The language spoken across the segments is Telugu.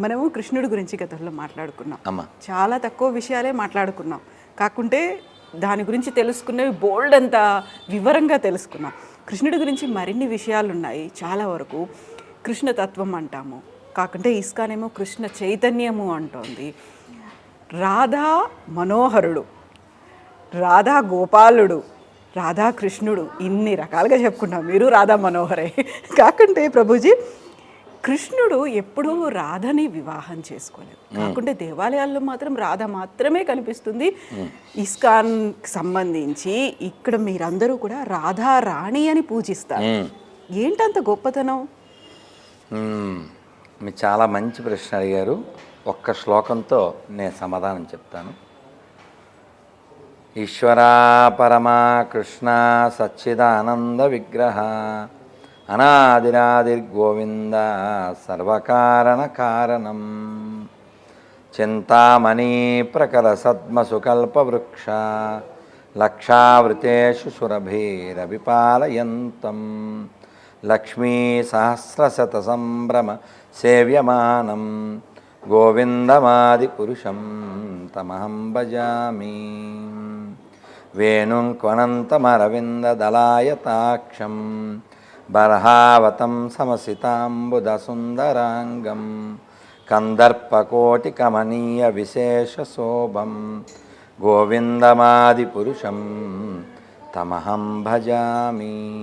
మనము కృష్ణుడి గురించి గతంలో మాట్లాడుకున్నాం. అమ్మ. చాలా తక్కువ విషయాలే మాట్లాడుకున్నాం. కాకుంటే దాని గురించి తెలుసుకున్నవి బోల్డ్ అంత వివరంగా తెలుసుకున్నాం. కృష్ణుడి గురించి మరిన్ని విషయాలు ఉన్నాయి చాలా వరకు కృష్ణతత్వం అంటాము. కాకుంటే ఇస్కానేమో కృష్ణ చైతన్యము అంటోంది. రాధా మనోహరుడు రాధా గోపాలుడు రాధాకృష్ణుడు ఇన్ని రకాలుగా చెప్పుకుంటాం మీరు రాధా మనోహరే. కాకుంటే ప్రభుజీ కృష్ణుడు ఎప్పుడూ రాధని వివాహం చేసుకోలేదు. కాకుంటే దేవాలయాల్లో మాత్రం రాధ మాత్రమే కనిపిస్తుంది. ఇస్కాన్ సంబంధించి ఇక్కడ మీరందరూ కూడా రాధా రాణి అని పూజిస్తారు. ఏంటంత గొప్పతనం. మీరు చాలా మంచి ప్రశ్న అడిగారు. ఒక్క శ్లోకంతో నేను సమాధానం చెప్తాను. ఈశ్వరా పరమా కృష్ణ సచ్చిదానంద విగ్రహ అనాదిరాదిర్గోవింద సర్వకారణ కారణం. చింతామణి ప్రకర సద్మసుకల్పవృక్ష లక్షావృతేషు సురభిరవిపాలయంతం లక్ష్మీ సహస్రశత సంభ్రమ సేవ్యమానం. గోవిందమాదిపురుషం తమహం భజామి. వేణుం క్వనంతమరవిందదలాయతాక్షం బర్హావతం సమసితాంబుదసుందరాంగం. కందర్పకోటికమనీయ విశేషశోభం గోవిందమాదిపురుషం తమహం భజామి.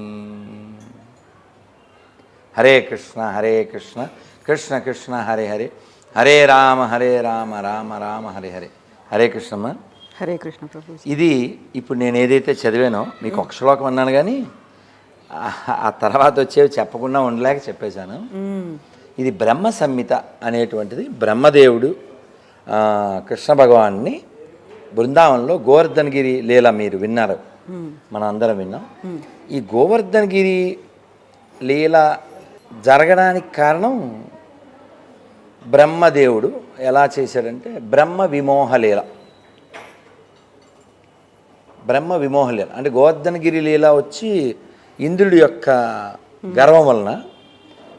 హరే కృష్ణ హరే కృష్ణ కృష్ణ కృష్ణ హరే హరే. హరే రామ హరే రామ రామ రామ హరే హరే. హరే కృష్ణమ్మ. హరే కృష్ణ ప్రభుజీ ఇది ఇప్పుడు నేను ఏదైతే చదివానో మీకు ఒక శ్లోకం అన్నాను కానీ ఆ- తర్వాత వచ్చేవి చెప్పకుండా ఉండలేక చెప్పేశాను. ఇది బ్రహ్మ సంహిత అనేటువంటిది. బ్రహ్మదేవుడు కృష్ణ భగవాన్ని బృందావనంలో గోవర్ధనగిరి లీల మీరు విన్నారు. మనం అందరం విన్నాం. ఈ గోవర్ధనగిరి లీల జరగడానికి కారణం బ్రహ్మదేవుడు ఎలా చేశాడంటే బ్రహ్మ విమోహ లీల. బ్రహ్మ విమోహ లీల. అంటే గోవర్ధనగిరి లీల వచ్చి ఇంద్రుడి యొక్క గర్వం వలన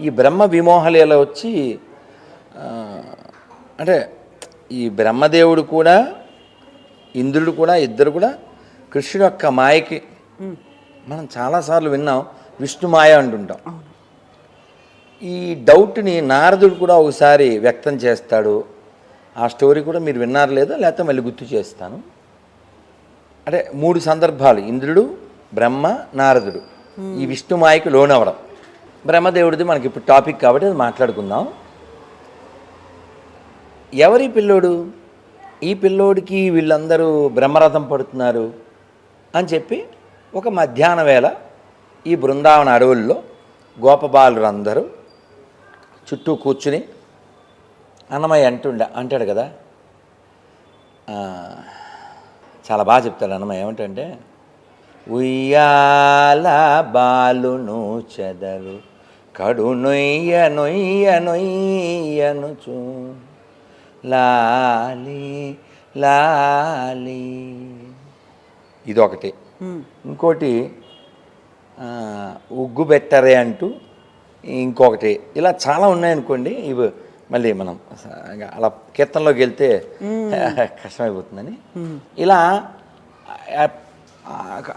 ఈ బ్రహ్మ విమోహ లీల వచ్చి అంటే ఈ బ్రహ్మదేవుడు కూడా ఇంద్రుడు కూడా ఇద్దరు కూడా కృష్ణుడు యొక్క మాయకి మనం చాలాసార్లు విన్నాం విష్ణు మాయ అంటుంటాం. ఈ డౌట్ని నారదుడు కూడా ఒకసారి వ్యక్తం చేస్తాడు. ఆ స్టోరీ కూడా మీరు విన్నారు లేదా? లేకపోతే మళ్ళీ గుర్తు చేస్తాను. అంటే మూడు సందర్భాలు ఇంద్రుడు బ్రహ్మ నారదుడు. ఈ విష్ణుమాయకి లోనవడం బ్రహ్మదేవుడిది మనకి ఇప్పుడు టాపిక్ కాబట్టి అది మాట్లాడుకుందాం. ఎవరి పిల్లోడు? ఈ పిల్లోడికి వీళ్ళందరూ బ్రహ్మరథం పడుతున్నారు అని చెప్పి ఒక మధ్యాహ్న వేళ ఈ బృందావన అడవుల్లో గోపబాలురు అందరూ చుట్టూ కూర్చుని అన్నమయ్య అంటుండే అంటాడు కదా. చాలా బాగా చెప్తాడు అన్నమయ్య. ఏమంటంటే ఉయ్యాల బాలును చెదరు. కడు నొయ్య నొయ్య నొయ్యనుచు. లాలి లాలి. ఇదొకటి. ఇంకోటి ఉగ్గు బెట్టరే అంటూ ఇంకొకటి. ఇలా చాలా ఉన్నాయనుకోండి ఇవి మళ్ళీ మనం అలా కీర్తనలోకి వెళ్తే కష్టమైపోతుందని. ఇలా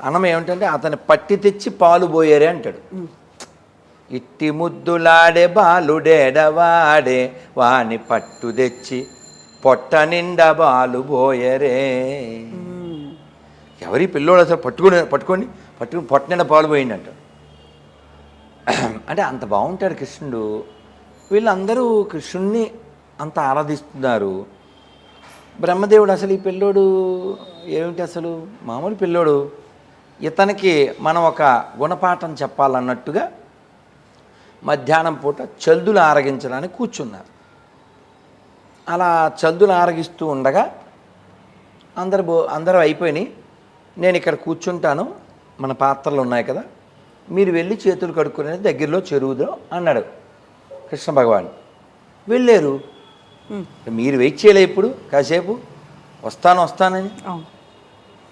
అన్నం ఏమిటంటే అతని పట్టి తెచ్చి పాలు పోయారే అంటాడు. ఇట్టి ముద్దులాడే బాలుడేడవాడే వాని పట్టు తెచ్చి పొట్ట నిండా బాలు పోయరే. ఎవరి పిల్లోడు అసలు పట్టుకుని పట్టుకొని పట్టుకుని పొట్ట నిండా పాలు పోయిందంట. అంటే అంత బాగుంటాడు కృష్ణుడు. వీళ్ళందరూ కృష్ణుణ్ణి అంత ఆరాధిస్తున్నారు. బ్రహ్మదేవుడు అసలు ఈ పిల్లోడు ఏమిటి అసలు? మామూలు పిల్లోడు. ఇతనికి మనం ఒక గుణపాఠం చెప్పాలన్నట్టుగా మధ్యాహ్నం పూట చల్దులు ఆరగించడానికి కూర్చున్నారు. అలా చల్దులు ఆరగిస్తూ ఉండగా అందరు బో అందరూ అయిపోయినాయి. నేను ఇక్కడ కూర్చుంటాను. మన పాత్రలు ఉన్నాయి కదా. మీరు వెళ్ళి చేతులు కడుక్కునేది దగ్గరలో చెరువుదో అన్నాడు కృష్ణ భగవాన్. వెళ్ళారు. మీరు వెయిట్ చేయలే ఇప్పుడు కాసేపు. వస్తాను వస్తానని.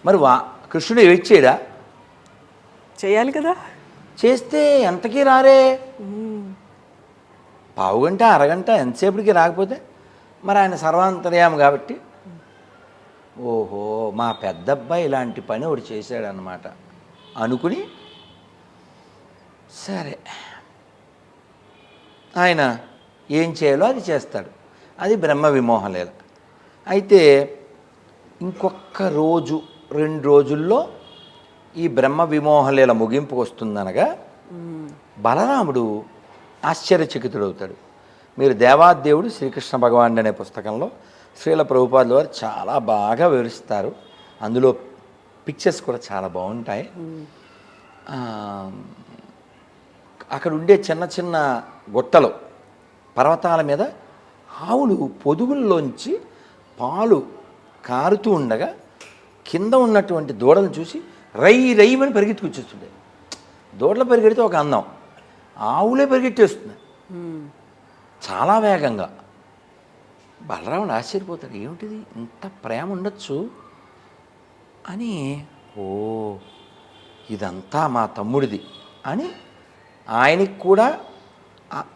మరి వా కృష్ణుడు వెయిట్ చేయడా? చేయాలి కదా. చేస్తే ఎంతకీ రారే? పావు గంట అరగంట ఎంతసేపటికి రాకపోతే? మరి ఆయన సర్వాంతర్యామి కాబట్టి. ఓహో మా పెద్దబ్బాయి ఇలాంటి పని ఒకటి చేశాడనమాట అనుకుని సరే. ఆయన ఏం చేయాలో అది చేస్తాడు. అది బ్రహ్మ విమోహలీల అయితే ఇంకొక రోజు రెండు రోజుల్లో ఈ బ్రహ్మ విమోహలీల ముగింపుకు వస్తుందనగా బలరాముడు ఆశ్చర్యచకితుడవుతాడు. మీరు దేవాదేవుడు శ్రీకృష్ణ భగవానుడు అనే పుస్తకంలో శ్రీల ప్రభుపాదుల వారు చాలా బాగా వివరిస్తారు. అందులో పిక్చర్స్ కూడా చాలా బాగుంటాయి. అక్కడ ఉండే చిన్న చిన్న గుట్టలు పర్వతాల మీద ఆవులు పొదుగుల్లోంచి పాలు కారుతూ ఉండగా కింద ఉన్నటువంటి దూడలను చూసి రై రైమని పరిగెత్తుకొచ్చేస్తుండే దూడలు పరిగెడితే ఒక అందం. ఆవులే పరిగెట్టేస్తుంది చాలా వేగంగా. బలరాముడు ఆశ్చర్యపోతాడు ఏమిటిది? ఇంత ప్రేమ ఉండొచ్చు? అని ఓ ఇదంతా మా తమ్ముడిది అని ఆయనకి కూడా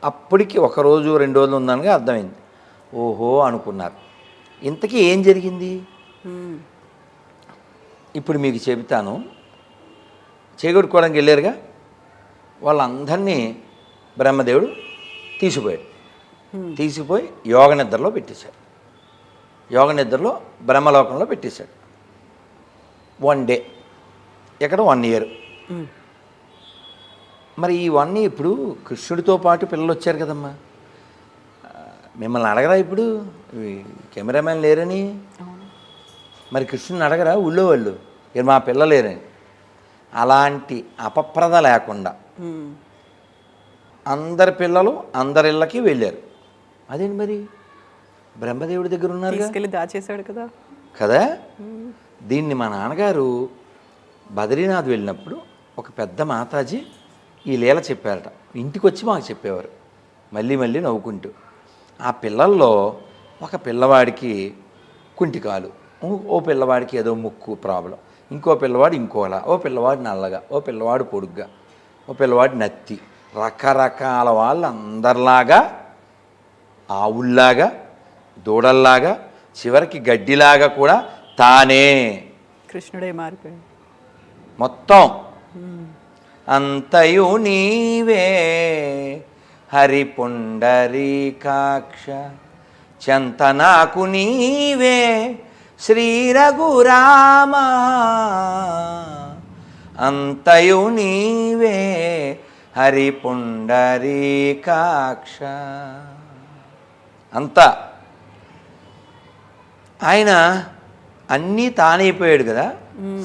అప్పటికి ఒక రోజు రెండు రోజులు ఉందనగా అర్థమైంది. ఓహో అనుకున్నారు. ఇంతకీ ఏం జరిగింది. ఇప్పుడు మీకు చెబుతాను. చేగొట్టుకోవడానికి వెళ్ళారుగా? వాళ్ళందరినీ బ్రహ్మదేవుడు తీసిపోయాడు. తీసిపోయి యోగ నిద్రలో పెట్టేశాడు. యోగ నిద్రలో బ్రహ్మలోకంలో పెట్టేశాడు. One day. ఇక్కడ వన్ ఇయర్. మరి ఈ వన్ ఇప్పుడు కృష్ణుడితో పాటు పిల్లలు వచ్చారు కదమ్మా? మిమ్మల్ని అడగరా ఇప్పుడు? ఈ కెమెరామెన్ లేరని? మరి కృష్ణుని అడగరా? ఊళ్ళో వాళ్ళు. "ఏ, మా పిల్లలేరని అలాంటి అపప్రద లేకుండా. అందరి పిల్లలు అందరిళ్ళకి వెళ్ళారు. అదేంటి మరి? బ్రహ్మదేవుడి దగ్గర ఉన్నారు దాచేశాడు కదా. కదా? దీన్ని మా నాన్నగారు బద్రీనాథ్ వెళ్ళినప్పుడు ఒక పెద్ద మాతాజీ ఈ లీల చెప్పారట. ఇంటికి వచ్చి మాకు చెప్పేవారు. మళ్ళీ మళ్ళీ నవ్వుకుంటూ. ఆ పిల్లల్లో ఒక పిల్లవాడికి కుంటికాలు. ఓ- పిల్లవాడికి ఏదో ముక్కు ప్రాబ్లం. ఇంకో పిల్లవాడు ఇంకోలా. ఓ పిల్లవాడు నల్లగా. ఓ పిల్లవాడు పొడుగ్గా. ఓ పిల్లవాడు నత్తి. రకరకాల వాళ్ళు అందరిలాగా ఆవుల్లాగా దూడల్లాగా చివరికి గడ్డిలాగా కూడా తానే కృష్ణుడే మారిపోయాడు. మొత్తం. అంతయు నీవే. హరి పుండరీకాక్ష చెంత నాకు నీవే శ్రీ రఘురామ అంతయు నీవే హరి పుండరీకాక్ష అంతా. ఆయన అన్నీ తానైపోయాడు కదా.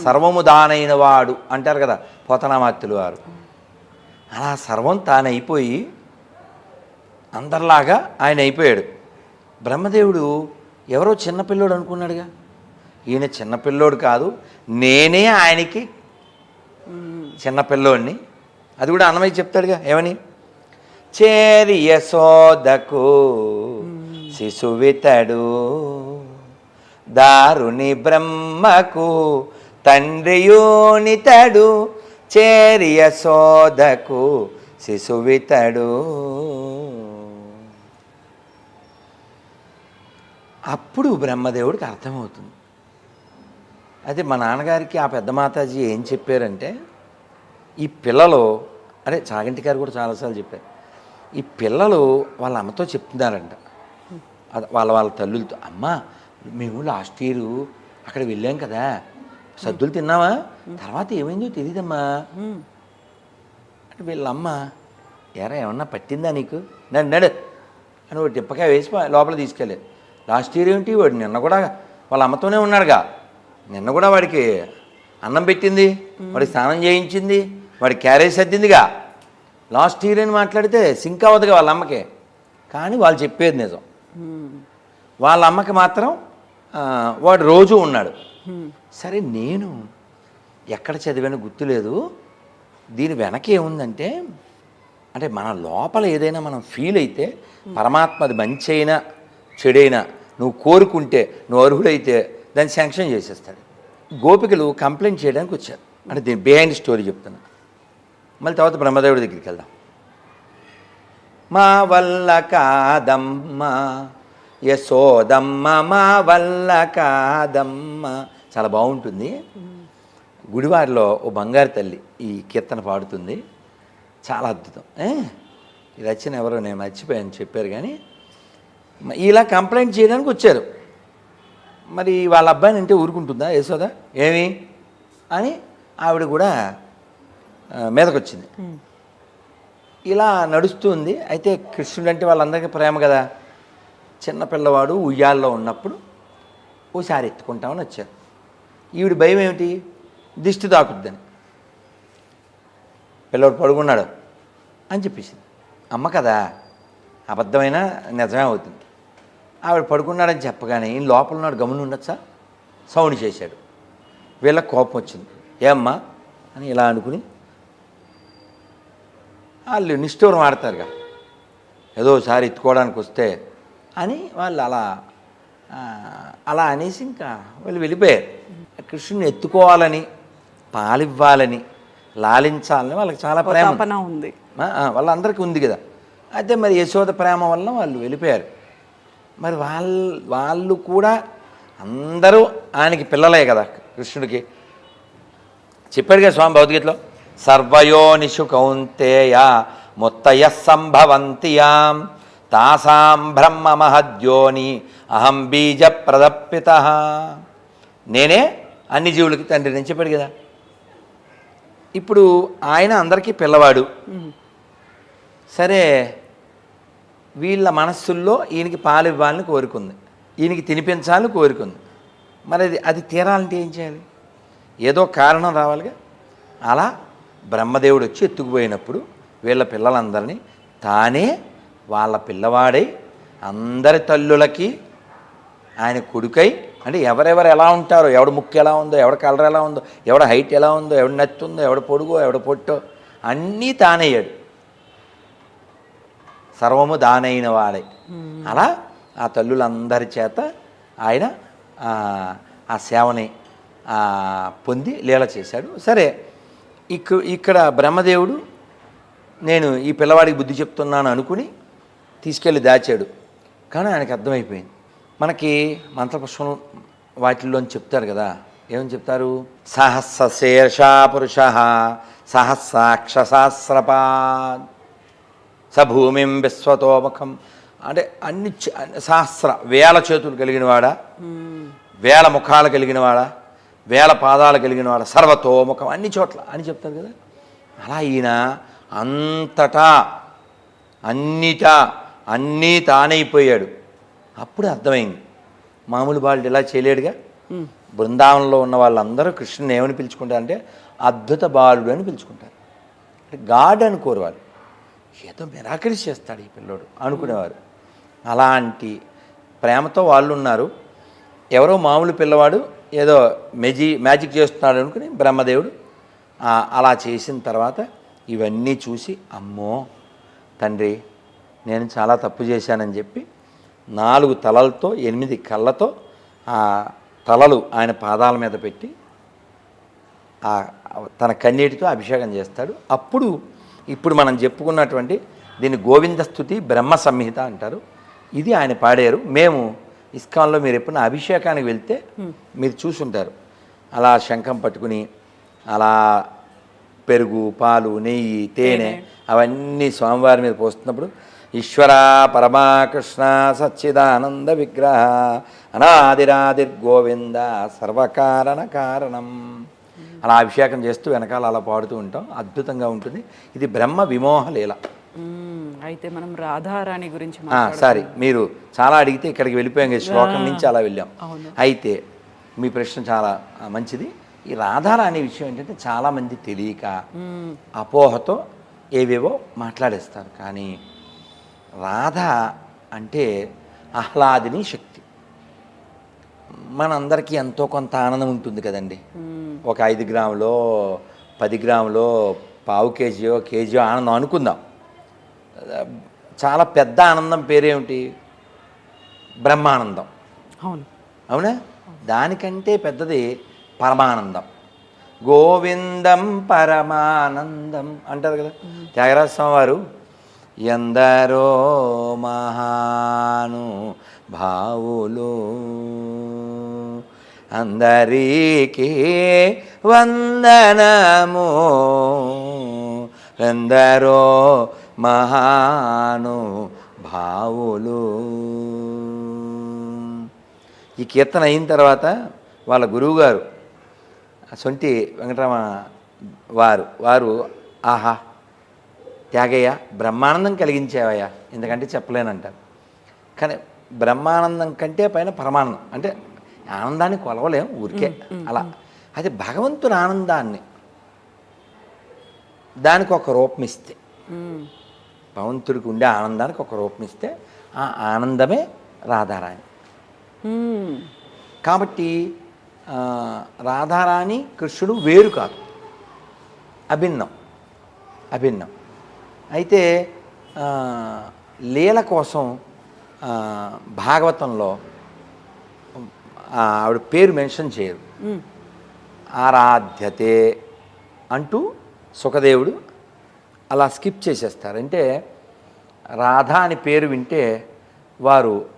సర్వము దానైన వాడు అంటారు కదా పోతనామాత్యులు వారు. అలా సర్వం తానైపోయి అందరిలాగా ఆయన అయిపోయాడు. బ్రహ్మదేవుడు ఎవరో చిన్నపిల్లోడు అనుకున్నాడుగా? ఈయన చిన్నపిల్లోడు కాదు నేనే ఆయనకి చిన్నపిల్లోడిని అది కూడా అన్నమయ్య చెప్తాడుగా ఏమని? చేరి యశోదకు శిశువితడు దారుని బ్రహ్మకు తండ్రియోనితడు చేరి యశోదకు శిశువితడు అప్పుడు బ్రహ్మదేవుడికి అర్థమవుతుంది. అదే మా నాన్నగారికి ఆ పెద్ద మాతాజీ ఏం చెప్పారంటే ఈ పిల్లలు అరే చాగంటి గారు కూడా చాలాసార్లు చెప్పారు ఈ పిల్లలు వాళ్ళ అమ్మతో చెప్తున్నారంట. వాళ్ళ వాళ్ళ తల్లులతో అమ్మ మేము లాస్ట్ ఇయర్ అక్కడ వెళ్ళాం కదా సద్దులు తిన్నావా? తర్వాత ఏమైందో తెలియదమ్మా మ్మ్. అంటే వీళ్ళమ్మ ఎరా ఏమన్నా పట్టిందా నీకు? నడు నడు. అని ఒక టిప్పకాయ వేసి లోపల తీసుకెళ్ళారు. లాస్ట్ ఇయర్ ఏంటి వాడు? నిన్న కూడా వాళ్ళ అమ్మతోనే ఉన్నాడుగా. నిన్న కూడా వాడికి అన్నం పెట్టింది వాడికి స్నానం చేయించింది వాడి క్యారేజ్ సర్దిందిగా. లాస్ట్ ఇయర్ అని మాట్లాడితే సింక్ అవ్వదుగా వాళ్ళ అమ్మకి. కానీ వాళ్ళు చెప్పేది నిజం. వాళ్ళ అమ్మకి మాత్రం వాడు రోజు ఉన్నాడు. సరే నేను ఎక్కడ చదివాను గుర్తులేదు దీని వెనక ఏముందంటే అంటే మన లోపల ఏదైనా మనం ఫీల్ అయితే పరమాత్మది మంచి అయినా చెడైనా నువ్వు కోరుకుంటే నువ్వు అర్హుడైతే దాన్ని శాంక్షన్ చేసేస్తాడు. గోపికలు కంప్లైంట్ చేయడానికి వచ్చారు. అంటే దీని బిహైండ్ స్టోరీ చెప్తున్నా. మళ్ళీ తర్వాత బ్రహ్మదేవుడి దగ్గరికి వెళ్దాం. మా వల్ల కాదమ్మ యశోదమ్మ మా వల్ల కాదమ్మ. చాలా బాగుంటుంది. గుడివారిలో ఓ బంగారు తల్లి ఈ కీర్తన పాడుతుంది. చాలా అద్భుతం. ఈ రచన ఎవరో నేను మర్చిపోయాను చెప్పారు కానీ ఇలా కంప్లైంట్ చేయడానికి వచ్చారు. మరి వాళ్ళ అబ్బాయిని అంటే ఊరుకుంటుందా యశోద? ఏమి? అని ఆవిడ కూడా మీదకొచ్చింది. ఇలా నడుస్తుంది అయితే కృష్ణుడు అంటే వాళ్ళందరికీ ప్రేమ కదా. చిన్న పిల్లవాడు ఉయ్యాల్లో ఉన్నప్పుడు ఓసారి ఎత్తుకుంటామని వచ్చారు. ఈవిడ భయం ఏమిటి? దిష్టి తాకుద్దని. పిల్లవాడు పడుకున్నాడు అని చెప్పేసింది. అమ్మ కదా అబద్ధమైన నిజమే అవుతుంది. ఆవిడ పడుకున్నాడని చెప్పగానే ఈయన లోపల ఉన్నాడు గమని ఉండొచ్చా? సౌండ్ చేశాడు. వీళ్ళకి కోపం వచ్చింది. ఏమ్మా అని ఇలా అనుకుని వాళ్ళు నిష్ఠూరం ఆడతారుగా. ఏదో ఒకసారి ఎత్తుకోవడానికి వస్తే అని వాళ్ళు అలా అలా అనేసి ఇంకా వాళ్ళు వెళ్ళిపోయారు. కృష్ణుని ఎత్తుకోవాలని పాలివ్వాలని లాలించాలని వాళ్ళకి చాలా ప్రేమ ఉంది. వాళ్ళందరికీ ఉంది కదా. అయితే మరి యశోద ప్రేమ వల్ల వాళ్ళు వెళ్ళిపోయారు. మరి వాళ్ళు వాళ్ళు కూడా అందరూ ఆయనకి పిల్లలే కదా కృష్ణుడికి. చెప్పాడు కదా స్వామి భగవద్గీతలో? సర్వయోనిషు కౌంతేయ ముత్తయ సంభవంతి యాం తాసాం బ్రహ్మ మహద్యోని అహం బీజ ప్రదప్పిత నేనే అన్ని జీవులకి తండ్రి నేను చెప్పాడు కదా. ఇప్పుడు ఆయన అందరికీ పిల్లవాడు. సరే వీళ్ళ మనస్సుల్లో ఈయనకి పాలు ఇవ్వాలని కోరుకుంది. ఈయనకి తినిపించాలని కోరుకుంది. మరి అది అది తీరాలంటే ఏం చేయాలి? ఏదో కారణం రావాలిగా? అలా బ్రహ్మదేవుడు వచ్చి ఎత్తుకుపోయినప్పుడు వీళ్ళ పిల్లలందరినీ తానే వాళ్ళ పిల్లవాడై అందరి తల్లులకి ఆయన కొడుకై అంటే ఎవరెవరు ఎలా ఉంటారో ఎవడ ముక్కు ఎలా ఉందో ఎవడ కలర్ ఎలా ఉందో ఎవడ హైట్ ఎలా ఉందో ఎవడ నత్తి ఎవడ పొడుగో ఎవడ పొట్టో అన్నీ తానయ్యాడు సర్వము దానైన వాడే. అలా ఆ తల్లులందరి చేత ఆయన ఆ, సేవని పొంది లీల చేశాడు. సరే ఇక ఇక్కడ బ్రహ్మదేవుడు నేను ఈ పిల్లవాడికి బుద్ధి చెప్తున్నాను అనుకుని తీసుకెళ్ళి దాచాడు. కానీ ఆయనకి అర్థమైపోయింది. మనకి మంత్రపుష్పం వాటిల్లోని చెప్తారు కదా. ఏమని చెప్తారు? సహస్ర శీర్షా పురుష సహస్రాక్ష సహస్రపాద్ సభూమిం విశ్వతోముఖం. అంటే అన్ని చ- అన్ని సహస్ర వేల చేతులు కలిగినవాడా? వేల ముఖాలు కలిగినవాడా? వేల పాదాలు కలిగినవాడా? సర్వతోముఖం అన్ని చోట్ల అని చెప్తారు కదా. అలా ఈయన అంతటా అన్నిటా అన్నీ తానైపోయాడు అప్పుడు అర్థమైంది. మామూలు వాళ్ళు ఇలా చేయలేడుగా? బృందావనంలో ఉన్న వాళ్ళందరూ కృష్ణుని ఏమని పిలుచుకుంటారంటే అద్భుత బాలుడు అని పిలుచుకుంటారు. అంటే గాడ్ అనుకోరు వాళ్ళు ఏదో మిరాకిల్స్ చేస్తాడు ఈ పిల్లోడు అనుకునేవారు. అలాంటి ప్రేమతో వాళ్ళు ఉన్నారు ఎవరో మామూలు పిల్లవాడు ఏదో మెజి మ్యాజిక్ చేస్తున్నాడు అనుకుని బ్రహ్మదేవుడు అలా చేసిన తర్వాత ఇవన్నీ చూసి అమ్మో తండ్రి నేను చాలా తప్పు చేశానని చెప్పి నాలుగు తలలతో ఎనిమిది కళ్ళతో ఆ తలలు ఆయన పాదాల మీద పెట్టి తన కన్నీటితో అభిషేకం చేస్తాడు. అప్పుడు ఇప్పుడు మనం చెప్పుకున్నటువంటి దీన్ని గోవింద స్థుతి బ్రహ్మ సంహిత అంటారు. ఇది ఆయన పాడారు. మేము ఇస్కాన్లో మీరు ఎప్పుడైనా అభిషేకానికి వెళ్తే మీరు చూసుంటారు. అలా శంఖం పట్టుకుని అలా పెరుగు పాలు నెయ్యి తేనె అవన్నీ స్వామివారి మీద పోస్తున్నప్పుడు ఈశ్వర పరమాకృష్ణ సచ్చిదానంద విగ్రహ అనాదిరాదిర్ గోవింద సర్వకారణ కారణం. అలా అభిషేకం చేస్తూ వెనకాల అలా పాడుతూ ఉంటాం. అద్భుతంగా ఉంటుంది. ఇది బ్రహ్మ విమోహ లీల. అయితే మనం రాధారాణి గురించి సారీ. మీరు చాలా అడిగితే ఇక్కడికి వెళ్ళిపోయాం శ్లోకం నుంచి అలా వెళ్ళాం. అయితే మీ ప్రశ్న చాలా మంచిది. ఈ రాధార అనే విషయం ఏంటంటే చాలామంది తెలియక అపోహతో ఏవేవో మాట్లాడేస్తారు. కానీ రాధ అంటే ఆహ్లాదిని శక్తి. మనందరికీ ఎంతో కొంత ఆనందం ఉంటుంది కదండి. ఒక ఐదు గ్రాములో పది గ్రాములో పావు కేజీయో కేజీయో ఆనందం అనుకుందాం. చాలా పెద్ద ఆనందం పేరేమిటి? బ్రహ్మానందం. అవును. అవునా? దానికంటే పెద్దది పరమానందం. గోవిందం పరమానందం అంటారు కదా. త్యాగరాజ స్వామి వారు ఎందరో మహాను భావులు అందరికీ వందనము. ఎందరో మహాను భావులు ఈ కీర్తన అయిన తర్వాత వాళ్ళ గురువుగారు సొంటి వెంకటరమ వారు వారు ఆహా త్యాగయ్య బ్రహ్మానందం కలిగించేవయ్యా ఎందుకంటే చెప్పలేనంటారు. కానీ బ్రహ్మానందం కంటే పైన పరమానందం అంటే ఆనందాన్ని కొలవలేం ఊరికే అలా. అది భగవంతుని ఆనందాన్ని. దానికి ఒక రూపం ఇస్తే. భగవంతుడికి ఉండే ఆనందానికి ఒక రూపం ఇస్తే ఆ ఆనందమే రాధారాణి. కాబట్టి రాధారాణి కృష్ణుడు వేరు కాదు. అభిన్నం. అభిన్నం. అయితే లీల కోసం భాగవతంలో ఆవిడ పేరు మెన్షన్ చేయరు. ఆరాధ్యతే అంటూ సుఖదేవుడు అలా స్కిప్ చేసేస్తారు. అంటే రాధా అని పేరు వింటే వారు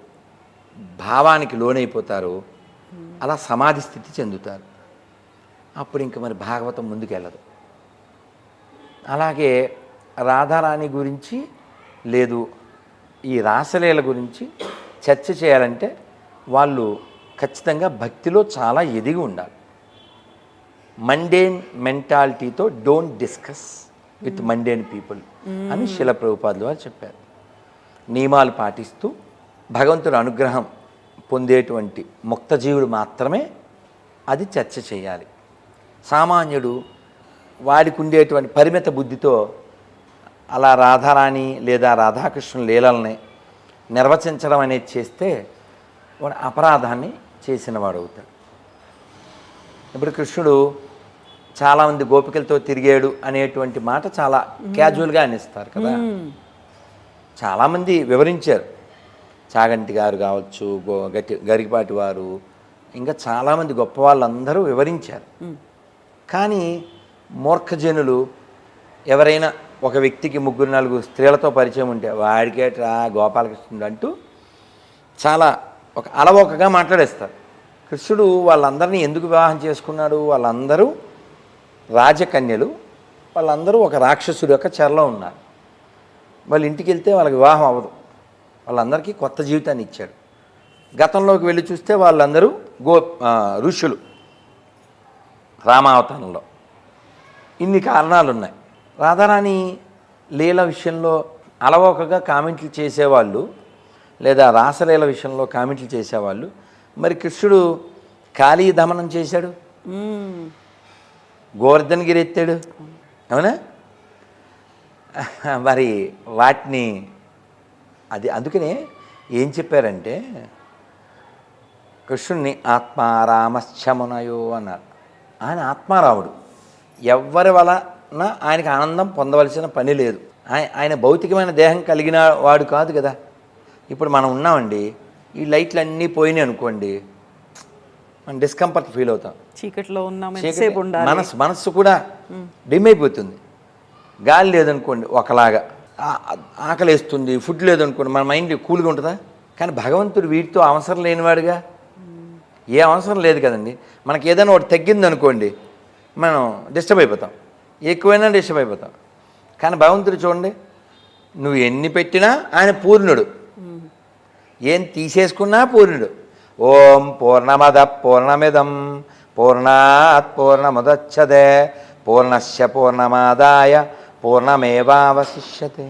భావానికి లోనైపోతారు. అలా సమాధి స్థితి చెందుతారు. అప్పుడు ఇంక మరి భాగవతం ముందుకెళ్ళదు. అలాగే రాధారాణి గురించి లేదు. ఈ రాసలీల గురించి చర్చ చేయాలంటే వాళ్ళు ఖచ్చితంగా భక్తిలో చాలా ఎదిగి ఉండాలి. Mundane మెంటాలిటీతో don't discuss with mundane people అని శిల ప్రభుపాదులు వారు చెప్పారు. నియమాలు పాటిస్తూ భగవంతుడి అనుగ్రహం పొందేటువంటి ముక్తజీవుడు మాత్రమే అది చర్చ చేయాలి. సామాన్యుడు వాడికి ఉండేటువంటి పరిమిత బుద్ధితో అలా రాధారాణి లేదా రాధాకృష్ణుల లీలల్ని నిర్వచించడం అనేది చేస్తే వాడు అపరాధాన్ని చేసిన వాడు అవుతాడు ఇప్పుడు కృష్ణుడు చాలామంది గోపికలతో తిరిగాడు అనేటువంటి మాట చాలా క్యాజువల్గా అనిస్తారు కదా. చాలామంది వివరించారు. చాగంటి గారు కావచ్చు గో గట్టి గరికపాటి వారు ఇంకా చాలామంది గొప్ప వాళ్ళందరూ వివరించారు. కానీ మూర్ఖజనులు ఎవరైనా ఒక వ్యక్తికి ముగ్గురు నలుగురు స్త్రీలతో పరిచయం ఉంటే వాడికేట్రా గోపాలకృష్ణుడు అంటూ చాలా ఒక అలవోకగా మాట్లాడేస్తారు. కృష్ణుడు వాళ్ళందరినీ ఎందుకు వివాహం చేసుకున్నాడు? వాళ్ళందరూ రాజకన్యలు. వాళ్ళందరూ ఒక రాక్షసుడు యొక్క చెరలో ఉన్నారు. వాళ్ళ ఇంటికి వెళ్తే వాళ్ళకి వివాహం అవ్వదు. వాళ్ళందరికీ కొత్త జీవితాన్ని ఇచ్చాడు. గతంలోకి వెళ్ళి చూస్తే వాళ్ళందరూ గో ఋషులు. రామావతారంలో. ఇన్ని కారణాలు ఉన్నాయి రాధారాణి లీల విషయంలో అలవోకగా కామెంట్లు చేసేవాళ్ళు లేదా రాసలీల విషయంలో కామెంట్లు చేసేవాళ్ళు. మరి కృష్ణుడు కాళీ దమనం చేశాడు. గోవర్ధనగిరి ఎత్తాడు. అవునా? మరి వాటిని అది అందుకనే ఏం చెప్పారంటే కృష్ణుణ్ణి ఆత్మారామశ్చమునయో అన్నారు. ఆయన ఆత్మారాముడు. ఎవ్వరి వలన ఆయనకి ఆనందం పొందవలసిన పని లేదు. ఆయ- ఆయన భౌతికమైన దేహం కలిగిన వాడు కాదు కదా. ఇప్పుడు మనం ఉన్నామండి ఈ లైట్లు అన్నీ పోయినాయి అనుకోండి మనం డిస్కంఫర్ట్ ఫీల్ అవుతాం. చీకట్లో ఉన్నాం మనసు మనస్సు కూడా డిమ్ అయిపోతుంది. గాలి లేదనుకోండి ఒకలాగా ఆకలి వేస్తుంది ఫుడ్ లేదనుకోండి మన మైండ్ కూల్గా ఉంటుందా? కానీ భగవంతుడు వీటితో అవసరం లేనివాడుగా? ఏ అవసరం లేదు కదండి. మనకి ఏదైనా ఒకటి తగ్గింది అనుకోండి మనం డిస్టర్బ్ అయిపోతాం. ఎక్కువైనా డిస్టర్బ్ అయిపోతాం. కానీ భగవంతుడు చూడండి నువ్వు ఎన్ని పెట్టినా ఆయన పూర్ణుడు. ఏం తీసేసుకున్నా పూర్ణుడు. ఓం పూర్ణమద పూర్ణమిదం పూర్ణాత్ పూర్ణముదచ్చదే పూర్ణస్య పూర్ణమాదాయ పూర్ణమేవాశిష్యతే